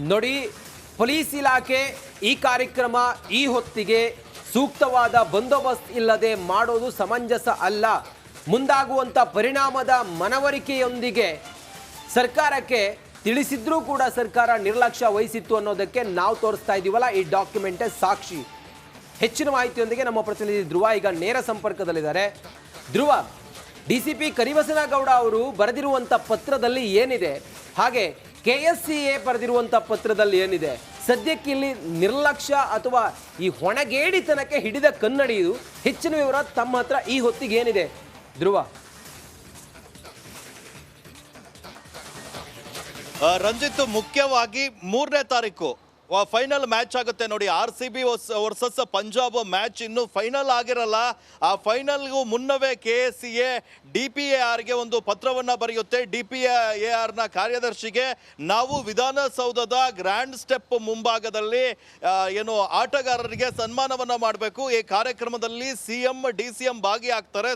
ನೋಡಿ, ಪೊಲೀಸ್ ಇಲಾಖೆ ಈ ಕಾರ್ಯಕ್ರಮ ಈ ಹೊತ್ತಿಗೆ ಸೂಕ್ತವಾದ ಬಂದೋಬಸ್ತ್ ಇಲ್ಲದೆ ಮಾಡೋದು ಸಮಂಜಸ ಅಲ್ಲ. ಮುಂದಾಗುವಂಥ ಪರಿಣಾಮದ ಮನವರಿಕೆಯೊಂದಿಗೆ ಸರ್ಕಾರಕ್ಕೆ ತಿಳಿಸಿದ್ರೂ ಕೂಡ ಸರ್ಕಾರ ನಿರ್ಲಕ್ಷ್ಯ ವಹಿಸಿತ್ತು ಅನ್ನೋದಕ್ಕೆ ನಾವು ತೋರಿಸ್ತಾ ಇದ್ದೀವಲ್ಲ ಈ ಡಾಕ್ಯುಮೆಂಟೇ ಸಾಕ್ಷಿ. ಹೆಚ್ಚಿನ ಮಾಹಿತಿಯೊಂದಿಗೆ ನಮ್ಮ ಪ್ರತಿನಿಧಿ ಧ್ರುವ ಈಗ ನೇರ ಸಂಪರ್ಕದಲ್ಲಿದ್ದಾರೆ. Dhruva, D C P Karibasanagowda ಅವರು ಬರೆದಿರುವಂಥ ಪತ್ರದಲ್ಲಿ ಏನಿದೆ? ಹಾಗೆ ಕೆ ಎಸ್ ಸಿ ಎ ಬರೆದಿರುವಂಥ ಪತ್ರದಲ್ಲಿ ಏನಿದೆ? ಸದ್ಯಕ್ಕೆ ಇಲ್ಲಿ ನಿರ್ಲಕ್ಷ್ಯ ಅಥವಾ ಈ ಹೊಣಗೇಡಿತನಕ್ಕೆ ಹಿಡಿದ ಕನ್ನಡಿ ಇದು ಹೆಚ್ಚಿನ ವಿವರ ತಮ್ಮ ಹತ್ರ ಈ ಹೊತ್ತಿಗೆ ಏನಿದೆ? ಧ್ರುವ. ರಂಜಿತ್ ಮುಖ್ಯವಾಗಿ ಮೂರನೇ ತಾರೀಕು. ಫೈನಲ್ ಮ್ಯಾಚ್ ಆಗುತ್ತೆ ನೋಡಿ. R C B versus Punjab match ಇನ್ನು ಫೈನಲ್ ಆಗಿರಲ್ಲ. ಆ ಫೈನಲ್ಗೂ ಮುನ್ನವೇ K S C A D P A ಆರ್ಗೆ ಒಂದು ಪತ್ರವನ್ನು ಬರೆಯುತ್ತೆ. ಡಿ ಪಿ ಎ ಆರ್ನ ಕಾರ್ಯದರ್ಶಿಗೆ ನಾವು ವಿಧಾನಸೌಧದ ಗ್ರ್ಯಾಂಡ್ ಸ್ಟೆಪ್ ಮುಂಭಾಗದಲ್ಲಿ ಏನು ಆಟಗಾರರಿಗೆ ಸನ್ಮಾನವನ್ನು ಮಾಡಬೇಕು. ಈ ಕಾರ್ಯಕ್ರಮದಲ್ಲಿ C M D C M ಭಾಗಿಯಾಗ್ತಾರೆ.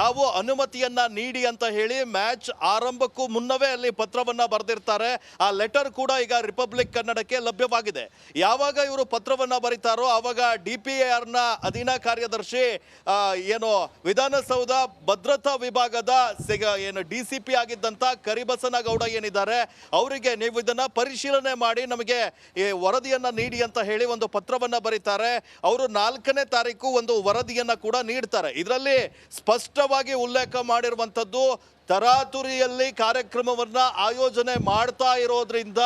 ತಾವು ಅನುಮತಿಯನ್ನ ನೀಡಿ ಅಂತ ಹೇಳಿ ಮ್ಯಾಚ್ ಆರಂಭಕ್ಕೂ ಮುನ್ನವೇ ಅಲ್ಲಿ ಪತ್ರವನ್ನ ಬರೆದಿರ್ತಾರೆ. ಆ ಲೆಟರ್ ಕೂಡ ಈಗ ರಿಪಬ್ಲಿಕ್ ಕನ್ನಡಕ್ಕೆ ಲಭ್ಯವಾಗಿದೆ ಯಾವಾಗ ಇವರು ಪತ್ರವನ್ನ ಬರೀತಾರೋ ಆವಾಗ ಡಿ ಪಿ ಆರ್ನ ಅಧೀನ ಕಾರ್ಯದರ್ಶಿ ಏನು ವಿಧಾನಸೌಧ ಭದ್ರತಾ ವಿಭಾಗದ ಏನು ಡಿ ಸಿ ಪಿ ಆಗಿದ್ದಂತ ಕರಿಬಸನಗೌಡ ಏನಿದ್ದಾರೆ, ಅವರಿಗೆ ನೀವು ಇದನ್ನು ಪರಿಶೀಲನೆ ಮಾಡಿ ನಮಗೆ ಈ ವರದಿಯನ್ನ ನೀಡಿ ಅಂತ ಹೇಳಿ ಒಂದು ಪತ್ರವನ್ನ ಬರೀತಾರೆ. ಅವರು ನಾಲ್ಕನೇ ತಾರೀಕು ಒಂದು ವರದಿಯನ್ನ ಕೂಡ ನೀಡ್ತಾರೆ. ಇದರಲ್ಲಿ ಸ್ಪಷ್ಟವಾಗಿ ಉಲ್ಲೇಖ ಮಾಡಿರುವಂಥದ್ದು ತರಾತುರಿಯಲ್ಲಿ ಕಾರ್ಯಕ್ರಮವನ್ನು ಆಯೋಜನೆ ಮಾಡ್ತಾ ಇರೋದ್ರಿಂದ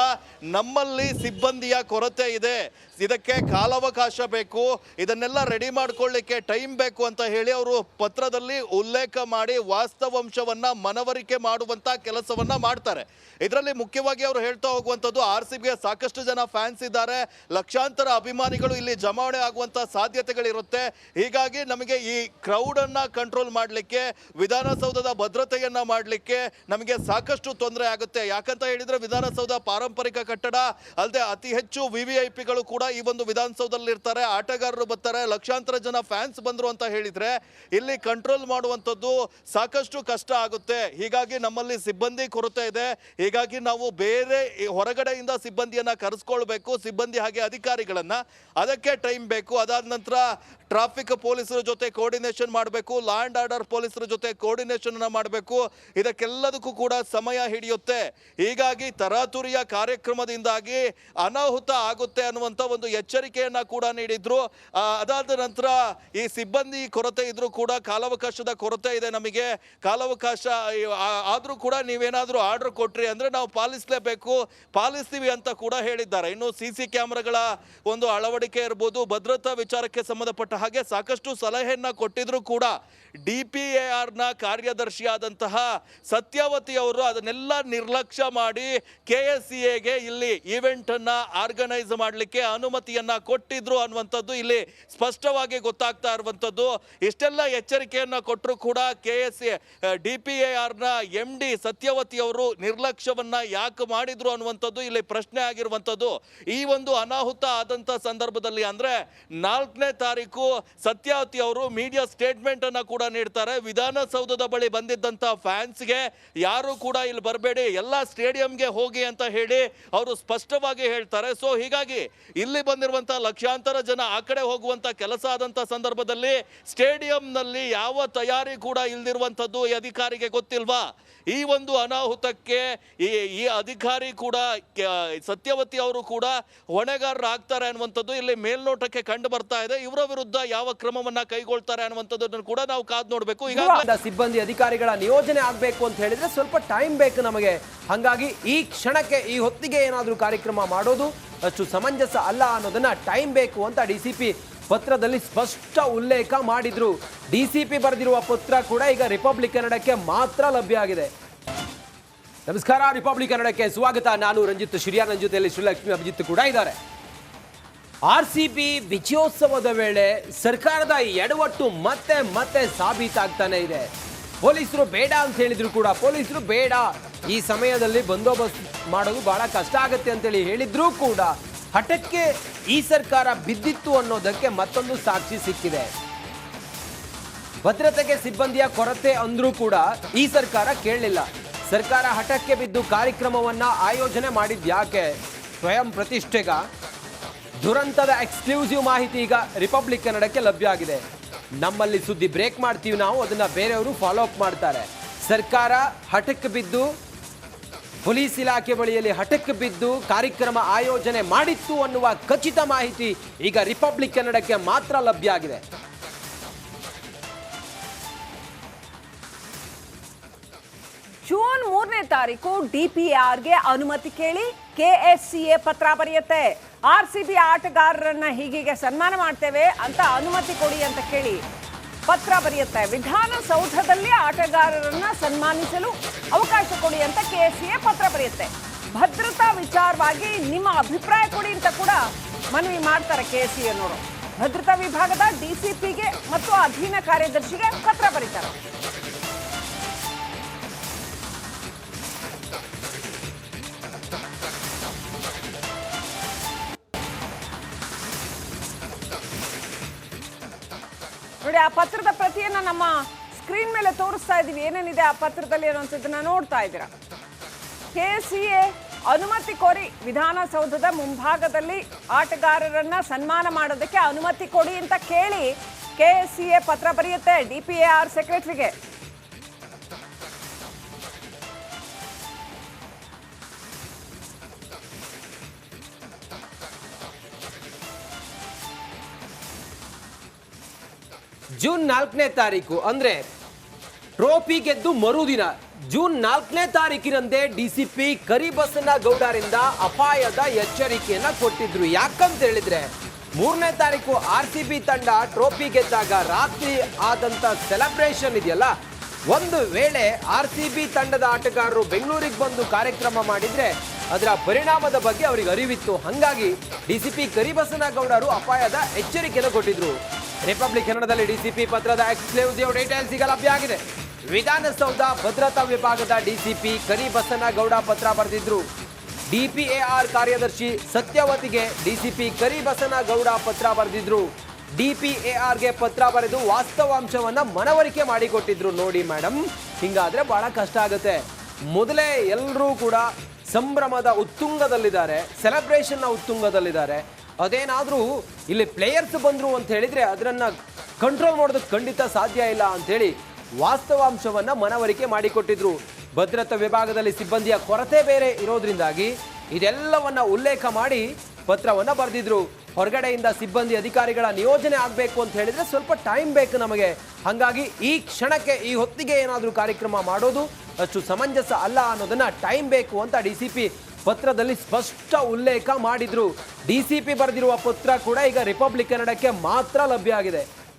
ನಮ್ಮಲ್ಲಿ ಸಿಬ್ಬಂದಿಯ ಕೊರತೆ ಇದೆ. ಇದಕ್ಕೆ ಕಾಲಾವಕಾಶ ಬೇಕು. ಇದನ್ನೆಲ್ಲ ರೆಡಿ ಮಾಡ್ಕೊಳ್ಳಿಕ್ಕೆ ಟೈಮ್ ಬೇಕು ಅಂತ ಹೇಳಿ ಅವರು ಪತ್ರದಲ್ಲಿ ಉಲ್ಲೇಖ ಮಾಡಿ ವಾಸ್ತವಾಂಶವನ್ನು ಮನವರಿಕೆ ಮಾಡುವಂಥ ಕೆಲಸವನ್ನು ಮಾಡ್ತಾರೆ. ಇದರಲ್ಲಿ ಮುಖ್ಯವಾಗಿ ಅವರು ಹೇಳ್ತಾ ಹೋಗುವಂಥದ್ದು ಆರ್ ಸಿ ಸಾಕಷ್ಟು ಜನ ಫ್ಯಾನ್ಸ್ ಇದ್ದಾರೆ. ಲಕ್ಷಾಂತರ ಅಭಿಮಾನಿಗಳು ಇಲ್ಲಿ ಜಮಾವಣೆ ಆಗುವಂಥ ಸಾಧ್ಯತೆಗಳಿರುತ್ತೆ. ಹೀಗಾಗಿ ನಮಗೆ ಈ ಕ್ರೌಡನ್ನು ಕಂಟ್ರೋಲ್ ಮಾಡಲಿಕ್ಕೆ ವಿಧಾನಸೌಧದ ಭದ್ರತೆಯನ್ನ ಮಾಡಲಿಕ್ಕೆ ನಮಗೆ ಸಾಕಷ್ಟು ತೊಂದರೆ ಆಗುತ್ತೆ. ಯಾಕಂತ ಹೇಳಿದರೆ ವಿಧಾನಸೌಧ ಪಾರಂಪರಿಕ ಕಟ್ಟಡ, ಅಲ್ಲದೆ ಅತಿ ಹೆಚ್ಚು ವಿ ವಿ ಕೂಡ ಈ ಒಂದು ವಿಧಾನಸೌಧದಲ್ಲಿ ಇರ್ತಾರೆ ಆಟಗಾರರು ಬರ್ತಾರೆ, ಲಕ್ಷಾಂತರ ಜನ ಫ್ಯಾನ್ಸ್ ಬಂದರು ಅಂತ ಹೇಳಿದರೆ ಇಲ್ಲಿ ಕಂಟ್ರೋಲ್ ಮಾಡುವಂಥದ್ದು ಸಾಕಷ್ಟು ಕಷ್ಟ ಆಗುತ್ತೆ. ಹೀಗಾಗಿ ನಮ್ಮಲ್ಲಿ ಸಿಬ್ಬಂದಿ ಕೊರತೆ ಇದೆ. ಹೀಗಾಗಿ ನಾವು ಬೇರೆ ಹೊರಗಡೆಯಿಂದ ಸಿಬ್ಬಂದಿಯನ್ನು ಕರೆಸ್ಕೊಳ್ಬೇಕು, ಸಿಬ್ಬಂದಿ ಹಾಗೆ ಅಧಿಕಾರಿಗಳನ್ನು. ಅದಕ್ಕೆ ಟೈಮ್ ಬೇಕು. ಅದಾದ ನಂತರ ಟ್ರಾಫಿಕ್ ಪೊಲೀಸರ ಜೊತೆ ಕೋರ್ಡಿನೇಷನ್ ಮಾಡಬೇಕು ಲಾ ಆ್ಯಂಡ್ ಆರ್ಡರ್ ಪೊಲೀಸರ ಜೊತೆ ಕೋರ್ಡಿನೇಷನ್ ಮಾಡಬೇಕು. ಇದಕ್ಕೆಲ್ಲದಕ್ಕೂ ಕೂಡ ಸಮಯ ಹಿಡಿಯುತ್ತೆ. ಹೀಗಾಗಿ ತರಾತುರಿಯ ಕಾರ್ಯಕ್ರಮದಿಂದಾಗಿ ಅನಾಹುತ ಆಗುತ್ತೆ ಅನ್ನುವಂಥ ಒಂದು ಎಚ್ಚರಿಕೆಯನ್ನ ಕೂಡ ನೀಡಿದ್ರು. ಅದಾದ ನಂತರ ಈ ಸಿಬ್ಬಂದಿ ಕೊರತೆ ಇದ್ರೂ ಕೂಡ ಕಾಲಾವಕಾಶದ ಕೊರತೆ ಇದೆ ನಮಗೆ. ಕಾಲಾವಕಾಶ ಆದರೂ ಕೂಡ ನೀವೇನಾದರೂ ಆರ್ಡರ್ ಕೊಟ್ರಿ ಅಂದ್ರೆ ನಾವು ಪಾಲಿಸಲೇಬೇಕು, ಪಾಲಿಸ್ತೀವಿ ಅಂತ ಕೂಡ ಹೇಳಿದ್ದಾರೆ. ಇನ್ನು ಸಿ ಸಿ ಕ್ಯಾಮ್ರಾಗಳ ಒಂದು ಅಳವಡಿಕೆ ಇರ್ಬೋದು, ಭದ್ರತಾ ವಿಚಾರಕ್ಕೆ ಸಂಬಂಧಪಟ್ಟ ಹಾಗೆ ಸಾಕಷ್ಟು ಸಲಹೆಯನ್ನ ಕೊಟ್ಟಿದ್ರು ಕೂಡ ಡಿ ಪಿ ಎ ಆರ್ನ ಕಾರ್ಯದರ್ಶಿಯಾದಂತಹ ಸತ್ಯಾವತಿ ಅವರು ಅದನ್ನೆಲ್ಲ ನಿರ್ಲಕ್ಷ್ಯ ಮಾಡಿ ಕೆ ಎಸ್ ಸಿ ಎಗೆ ಇಲ್ಲಿ ಈವೆಂಟ್ ಅನ್ನ ಆರ್ಗನೈಸ್ ಮಾಡಲಿಕ್ಕೆ ಅನುಮತಿಯನ್ನ ಕೊಟ್ಟಿದ್ರು ಅನ್ನುವಂಥದ್ದು ಇಲ್ಲಿ ಸ್ಪಷ್ಟವಾಗಿ ಗೊತ್ತಾಗ್ತಾ ಇರುವಂಥದ್ದು. ಇಷ್ಟೆಲ್ಲ ಎಚ್ಚರಿಕೆಯನ್ನ ಕೊಟ್ಟರು ಕೂಡ K S D P A ಆರ್ನ ಎಂ ಡಿ ಸತ್ಯವತಿ ಅವರು ನಿರ್ಲಕ್ಷ್ಯವನ್ನ ಯಾಕೆ ಮಾಡಿದ್ರು ಅನ್ನುವಂಥದ್ದು ಇಲ್ಲಿ ಪ್ರಶ್ನೆ ಆಗಿರುವಂಥದ್ದು. ಈ ಒಂದು ಅನಾಹುತ ಆದಂತ ಸಂದರ್ಭದಲ್ಲಿ ಅಂದ್ರೆ ನಾಲ್ಕನೇ ತಾರೀಕು ಸತ್ಯಾವತಿ ಅವರು ಮೀಡಿಯಾ ಸ್ಟೇಟ್ಮೆಂಟ್ ಅನ್ನ ಕೂಡ ನೀಡ್ತಾರೆ. ವಿಧಾನಸೌಧದ ಬಳಿ ಬಂದಿದ್ದಂತ ಫ್ಯಾನ್ಸ್ಗೆ ಯಾರು ಕೂಡ ಇಲ್ಲಿ ಬರಬೇಡಿ, ಎಲ್ಲ ಸ್ಟೇಡಿಯಂಗೆ ಹೋಗಿ ಅಂತ ಹೇಳಿ ಅವರು ಸ್ಪಷ್ಟವಾಗಿ ಹೇಳ್ತಾರೆ. ಸೊ ಹೀಗಾಗಿ ಇಲ್ಲಿ ಬಂದಿರುವಂತಹ ಲಕ್ಷಾಂತರ ಜನ ಆ ಕಡೆ ಹೋಗುವಂತ ಕೆಲಸ ಆದಂತ ಸಂದರ್ಭದಲ್ಲಿ ಸ್ಟೇಡಿಯಂನಲ್ಲಿ ಯಾವ ತಯಾರಿ ಕೂಡ ಇಲ್ದಿರುವಂತದ್ದು ಈ ಅಧಿಕಾರಿಗೆ ಗೊತ್ತಿಲ್ವಾ? ಈ ಒಂದು ಅನಾಹುತಕ್ಕೆ ಈ ಈ ಅಧಿಕಾರಿ ಕೂಡ ಸತ್ಯವತಿ ಅವರು ಕೂಡ ಹೊಣೆಗಾರರಾಗ್ತಾರೆ ಅನ್ನುವಂಥದ್ದು ಇಲ್ಲಿ ಮೇಲ್ನೋಟಕ್ಕೆ ಕಂಡು ಬರ್ತಾ ಇದೆ. ಇವರ ವಿರುದ್ಧ ಯಾವ ಕ್ರಮವನ್ನ ಕೈಗೊಳ್ತಾರೆ ಅನ್ನುವಂಥದ್ದನ್ನು ಕೂಡ ನಾವು ಕಾದ್ ನೋಡ್ಬೇಕು. ಈಗ ಸಿಬ್ಬಂದಿ ಅಧಿಕಾರಿಗಳ ನಿಯೋಜನೆ ಆಗಬೇಕು ಅಂತ ಹೇಳಿದ್ರೆ ಸ್ವಲ್ಪ ಟೈಮ್ ಬೇಕು ನಮಗೆ. ಹಾಗಾಗಿ ಈ ಕ್ಷಣಕ್ಕೆ, ಈ ಹೊತ್ತಿಗೆ ಏನಾದರೂ ಕಾರ್ಯಕ್ರಮ ಮಾಡೋದು ಅಷ್ಟು ಸಮಂಜಸ ಅಲ್ಲ ಅನ್ನೋದನ್ನ ಟೈಮ್ ಬೇಕು ಅಂತ ಡಿ ಪಿ ಪತ್ರದಲ್ಲಿ ಸ್ಪಷ್ಟ ಉಲ್ಲೇಖ ಮಾಡಿದ್ರು. ಡಿ ಸಿ ಪಿ ಬರೆದಿರುವ ಪತ್ರ ಕೂಡ ಈಗ ರಿಪಬ್ಲಿಕ್ ಕನ್ನಡಕ್ಕೆ ಮಾತ್ರ ಲಭ್ಯ ಆಗಿದೆ. ನಮಸ್ಕಾರ ರಿಪಬ್ಲಿಕ್ ಕನ್ನಡಕ್ಕೆ ಸ್ವಾಗತ. ನಾನು ರಂಜಿತ್ ಶ್ರೀಯಾನಂದ ಜೊತೆಯಲ್ಲಿ ಶ್ರೀಲಕ್ಷ್ಮಿ ಅಭಿಜಿತ್ ಕೂಡ ಇದ್ದಾರೆ. ಆರ್ ಸಿ ಬಿ ವಿಜಯೋತ್ಸವದ ವೇಳೆ ಸರ್ಕಾರದ ಎಡವಟ್ಟು ಮತ್ತೆ ಮತ್ತೆ ಸಾಬೀತಾಗ್ತಾನೆ ಇದೆ. ಪೊಲೀಸರು ಬೇಡ ಅಂತ ಹೇಳಿದ್ರು ಕೂಡ, ಪೊಲೀಸರು ಬೇಡ. ಈ ಸಮಯದಲ್ಲಿ ಬಂದೋಬಸ್ತ್ ಮಾಡೋದು ಬಹಳ ಕಷ್ಟ ಆಗುತ್ತೆ ಅಂತೇಳಿ ಹೇಳಿದ್ರೂ ಕೂಡ ಹಠಕ್ಕೆ ಈ ಸರ್ಕಾರ ಬಿದ್ದಿತ್ತು ಅನ್ನೋದಕ್ಕೆ ಮತ್ತೊಂದು ಸಾಕ್ಷಿ ಸಿಕ್ಕಿದೆ. ಭದ್ರತೆಗೆ ಸಿಬ್ಬಂದಿಯ ಕೊರತೆ ಅಂದ್ರೂ ಕೂಡ ಈ ಸರ್ಕಾರ ಕೇಳಲಿಲ್ಲ. ಸರ್ಕಾರ ಹಠಕ್ಕೆ ಬಿದ್ದು ಕಾರ್ಯಕ್ರಮವನ್ನ ಆಯೋಜನೆ ಮಾಡಿದ್ ಯಾಕೆ? ಸ್ವಯಂ ಪ್ರತಿಷ್ಠೆಗ ದುರಂತದ ಎಕ್ಸ್ಕ್ಲೂಸಿವ್ ಮಾಹಿತಿ ಈಗ ರಿಪಬ್ಲಿಕ್ ಕನ್ನಡಕ್ಕೆ ಲಭ್ಯ ಆಗಿದೆ. ನಮ್ಮಲ್ಲಿ ಸುದ್ದಿ ಬ್ರೇಕ್ ಮಾಡ್ತೀವಿ ನಾವು, ಅದನ್ನ ಬೇರೆಯವರು ಫಾಲೋ ಅಪ್ ಮಾಡ್ತಾರೆ. ಸರ್ಕಾರ ಹಠಕ್ಕೆ ಬಿದ್ದು, ಪೊಲೀಸ್ ಇಲಾಖೆ ಬಳಿಯಲ್ಲಿ ಹಠಕ್ಕೆ ಬಿದ್ದು ಕಾರ್ಯಕ್ರಮ ಆಯೋಜನೆ ಮಾಡಿತ್ತು ಅನ್ನುವ ಖಚಿತ ಮಾಹಿತಿ ಈಗ ರಿಪಬ್ಲಿಕ್ ಕನ್ನಡಕ್ಕೆ ಮಾತ್ರ ಲಭ್ಯ ಆಗಿದೆ. ಜೂನ್ ಮೂರನೇ ತಾರೀಕು ಡಿಪಿಆರ್ಗೆ ಅನುಮತಿ ಕೇಳಿ ಕೆಎಸ್ಸಿಎ ಪತ್ರ ಬರೆಯುತ್ತೆ. ಆರ್ ಸಿ ಬಿ ಆಟಗಾರರನ್ನ ಹೀಗೀಗೆ ಸನ್ಮಾನ ಮಾಡ್ತೇವೆ ಅಂತ ಅನುಮತಿ ಕೊಡಿ ಅಂತ ಕೇಳಿ ಪತ್ರ ಬರೆಯುತ್ತೆ. ವಿಧಾನಸೌಧದಲ್ಲಿ ಆಟಗಾರರನ್ನ ಸನ್ಮಾನಿಸಲು ಅವಕಾಶ ಕೊಡಿ ಅಂತ ಕೆಎಸ್ಸಿಎ ಪತ್ರ ಬರೆಯುತ್ತೆ. ಭದ್ರತಾ ವಿಚಾರವಾಗಿ ನಿಮ್ಮ ಅಭಿಪ್ರಾಯ ಕೊಡಿ ಅಂತ ಕೂಡ ಮನವಿ ಮಾಡ್ತಾರೆ ಕೆಎಸ್ಸಿ ಅನ್ನೋರು. ಭದ್ರತಾ ವಿಭಾಗದ ಡಿಸಿಪಿಗೆ ಮತ್ತು ಅಧೀನ ಕಾರ್ಯದರ್ಶಿಗೆ ಪತ್ರ ಬರೀತಾರೆ. ನೋಡಿ, ಆ ಪತ್ರದ ಪ್ರತಿಯನ್ನ ನಮ್ಮ ಸ್ಕ್ರೀನ್ ಮೇಲೆ ತೋರಿಸ್ತಾ ಇದೀವಿ ಏನೇನಿದೆ ಆ ಪತ್ರದಲ್ಲಿ ಅನ್ನೋದನ್ನ ನೋಡ್ತಾ ಇದ್ದೀರಾ? ಎ ಅನುಮತಿ ಕೋರಿ ವಿಧಾನಸೌಧದ ಮುಂಭಾಗದಲ್ಲಿ ಆಟಗಾರರನ್ನ ಸನ್ಮಾನ ಮಾಡೋದಕ್ಕೆ ಅನುಮತಿ ಕೊಡಿ ಅಂತ ಕೇಳಿ ಕೆ ಸಿ ಎ ಪತ್ರ ಬರೆಯುತ್ತೆ. ಡಿ ಪಿ ಎ ಆರ್ ಸೆಕ್ರೆಟರಿಗೆ ಜೂನ್ ನಾಲ್ಕನೇ ತಾರೀಕು ಅಂದ್ರೆ ಟ್ರೋಫಿ ಗೆದ್ದು ಮರುದಿನ. ಜೂನ್ ನಾಲ್ಕನೇ ತಾರೀಕಿನಂದೇ ಡಿಸಿಪಿ ಕರಿಬಸನ ಗೌಡರಿಂದ ಅಪಾಯದ ಎಚ್ಚರಿಕೆಯನ್ನ ಕೊಟ್ಟಿದ್ರು. ಯಾಕಂತ ಹೇಳಿದ್ರೆ ಮೂರನೇ ತಾರೀಕು ಆರ್ ಸಿ ಬಿ ತಂಡ ಟ್ರೋಫಿ ಗೆದ್ದಾಗ ರಾತ್ರಿ ಆದಂತ ಸೆಲೆಬ್ರೇಷನ್ ಇದೆಯಲ್ಲ, ಒಂದು ವೇಳೆ ಆರ್ ಸಿ ಬಿ ತಂಡದ ಆಟಗಾರರು ಬೆಂಗಳೂರಿಗೆ ಬಂದು ಕಾರ್ಯಕ್ರಮ ಮಾಡಿದ್ರೆ ಅದರ ಪರಿಣಾಮದ ಬಗ್ಗೆ ಅವರಿಗೆ ಅರಿವಿತ್ತು. ಹಂಗಾಗಿ ಡಿಸಿಪಿ ಕರಿಬಸನಗೌಡರು ಅಪಾಯದ ಎಚ್ಚರಿಕೆಯನ್ನು ಕೊಟ್ಟಿದ್ರು. ರಿಪಬ್ಲಿಕ್ ಕನ್ನಡದಲ್ಲಿ ಡಿಸಿಪಿ ಪತ್ರದ ಎಕ್ಸ್ಕ್ಲೂಸಿವ್ ಡೀಟೇಲ್ಸ್ ಈಗ ಲಭ್ಯ ಆಗಿದೆ ವಿಧಾನಸೌಧ ಭದ್ರತಾ ವಿಭಾಗದ ಡಿಸಿಪಿ ಕರಿಬಸನಗೌಡ ಪತ್ರ ಬರೆದಿದ್ರು. ಡಿಪಿಎಆರ್ ಕಾರ್ಯದರ್ಶಿ ಸತ್ಯವತಿಗೆ ಡಿಸಿಪಿ ಕರಿಬಸನಗೌಡ ಪತ್ರ ಬರೆದಿದ್ರು. ಡಿಪಿಎಆರ್ಗೆ ಪತ್ರ ಬರೆದು ವಾಸ್ತವಾಂಶವನ್ನ ಮನವರಿಕೆ ಮಾಡಿಕೊಟ್ಟಿದ್ರು ನೋಡಿ ಮೇಡಮ್ ಹಿಂಗಾದ್ರೆ ಬಹಳ ಕಷ್ಟ ಆಗುತ್ತೆ. ಮೊದಲೇ ಎಲ್ಲರೂ ಕೂಡ ಸಂಭ್ರಮದ ಉತ್ತುಂಗದಲ್ಲಿದ್ದಾರೆ ಸೆಲೆಬ್ರೇಷನ್ನ ಉತ್ತುಂಗದಲ್ಲಿದ್ದಾರೆ. ಅದೇನಾದ್ರೂ ಇಲ್ಲಿ ಪ್ಲೇಯರ್ಸ್ ಬಂದರು ಅಂತ ಹೇಳಿದ್ರೆ ಅದನ್ನ ಕಂಟ್ರೋಲ್ ಮಾಡೋದಕ್ಕೆ ಖಂಡಿತ ಸಾಧ್ಯ ಇಲ್ಲ ಅಂತ ಹೇಳಿ ವಾಸ್ತವಾಂಶವನ್ನ ಮನವರಿಕೆ ಮಾಡಿಕೊಟ್ಟಿದ್ರು. ಭದ್ರತಾ ವಿಭಾಗದಲ್ಲಿ ಸಿಬ್ಬಂದಿಯ ಕೊರತೆ ಬೇರೆ ಇರೋದ್ರಿಂದಾಗಿ ಇದೆಲ್ಲವನ್ನ ಉಲ್ಲೇಖ ಮಾಡಿ ಪತ್ರವನ್ನ ಬರೆದಿದ್ರು. ಹೊರಗಡೆಯಿಂದ ಸಿಬ್ಬಂದಿ ಅಧಿಕಾರಿಗಳ ನಿಯೋಜನೆ ಆಗಬೇಕು ಅಂತ ಹೇಳಿದ್ರೆ ಸ್ವಲ್ಪ ಟೈಮ್ ಬೇಕು ನಮಗೆ. ಹಾಗಾಗಿ ಈ ಕ್ಷಣಕ್ಕೆ, ಈ ಹೊತ್ತಿಗೆ ಏನಾದರೂ ಕಾರ್ಯಕ್ರಮ ಮಾಡೋದು ಅಷ್ಟು ಸಮಂಜಸ ಅಲ್ಲ ಅನ್ನೋದನ್ನ ಟೈಮ್ ಬೇಕು ಅಂತ ಡಿ ಸಿ ಪಿ ಪತ್ರದಲ್ಲಿ ಸ್ಪಷ್ಟ ಉಲ್ಲೇಖ ಮಾಡಿದ್ರು. ಡಿ ಸಿ ಪಿ ಬರೆದಿರುವ ಪತ್ರ ಕೂಡ ಈಗ ರಿಪಬ್ಲಿಕ್ ಕನ್ನಡಕ್ಕೆ ಮಾತ್ರ ಲಭ್ಯ ಆಗಿದೆ.